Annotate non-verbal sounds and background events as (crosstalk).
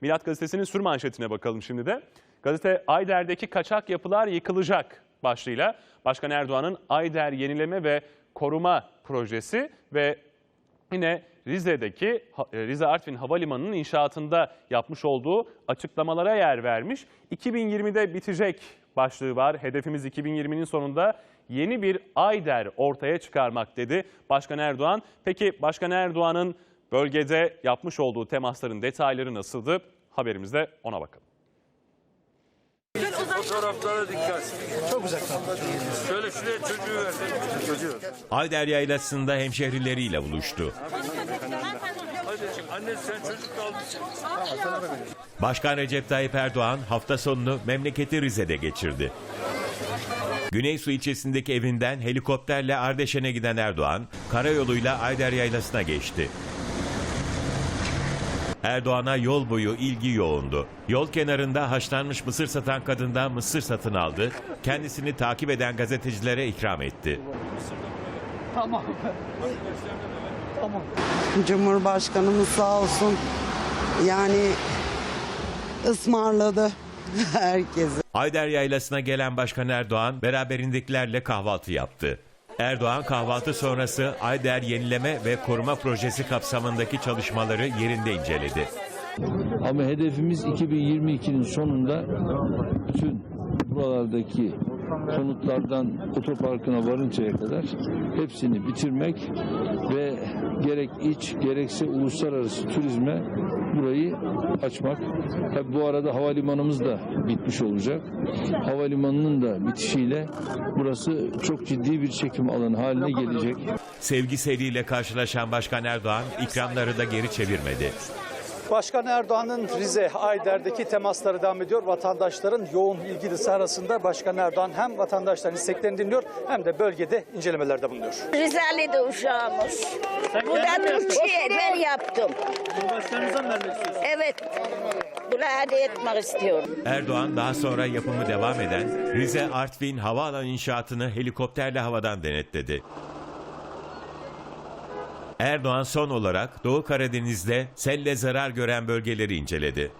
Milat Gazetesi'nin sür manşetine bakalım şimdi de. Gazete Ayder'deki kaçak yapılar yıkılacak başlığıyla Başkan Erdoğan'ın Ayder yenileme ve koruma projesi ve yine Rize'deki e, Rize Artvin Havalimanı'nın inşaatında yapmış olduğu açıklamalara yer vermiş. 2020'de bitecek başlığı var. Hedefimiz 2020'nin sonunda yeni bir Ayder ortaya çıkarmak dedi Başkan Erdoğan. Peki Başkan Erdoğan'ın bölgede yapmış olduğu temasların detayları nasıldı? Haberimizde ona bakalım. Fotoğraflara dikkat. Çok uzaktan. Şöyle şuraya çocuğu versene. Çocuğu. Ayder Yaylası'nda hemşehrileriyle buluştu. Anne sen çocuk. Başkan Recep Tayyip Erdoğan hafta sonunu memleketi Rize'de geçirdi. Güneysu ilçesindeki evinden helikopterle Ardeşen'e giden Erdoğan, karayoluyla Ayder Yaylası'na geçti. Erdoğan'a yol boyu ilgi yoğundu. Yol kenarında haşlanmış mısır satan kadından mısır satın aldı, kendisini takip eden gazetecilere ikram etti. Cumhurbaşkanımız sağ olsun yani ısmarladı (laughs) herkese. Ayder Yaylası'na gelen Başkan Erdoğan beraberindekilerle kahvaltı yaptı. Erdoğan kahvaltı sonrası Ayder Yenileme ve Koruma Projesi kapsamındaki çalışmaları yerinde inceledi. Ama hedefimiz 2022'nin sonunda bütün buralardaki konutlardan otoparkına varıncaya kadar hepsini bitirmek ve gerek iç gerekse uluslararası turizme burayı açmak. Tabi bu arada havalimanımız da bitmiş olacak. Havalimanının da bitişiyle burası çok ciddi bir çekim alanı haline gelecek. Sevgiseliyle karşılaşan Başkan Erdoğan ikramları da geri çevirmedi. Başkan Erdoğan'ın Rize Ayder'deki temasları devam ediyor. Vatandaşların yoğun ilgilisi arasında Başkan Erdoğan hem vatandaşların isteklerini dinliyor hem de bölgede incelemelerde bulunuyor. Rizali'de uşağımız. Buradan üç ben yaptım. Cumhurbaşkanınıza mı vermek istiyorsunuz? Evet. Buraya hediye etmek istiyorum. Erdoğan daha sonra yapımı devam eden Rize Artvin havaalanı inşaatını helikopterle havadan denetledi. Erdoğan son olarak Doğu Karadeniz'de selle zarar gören bölgeleri inceledi.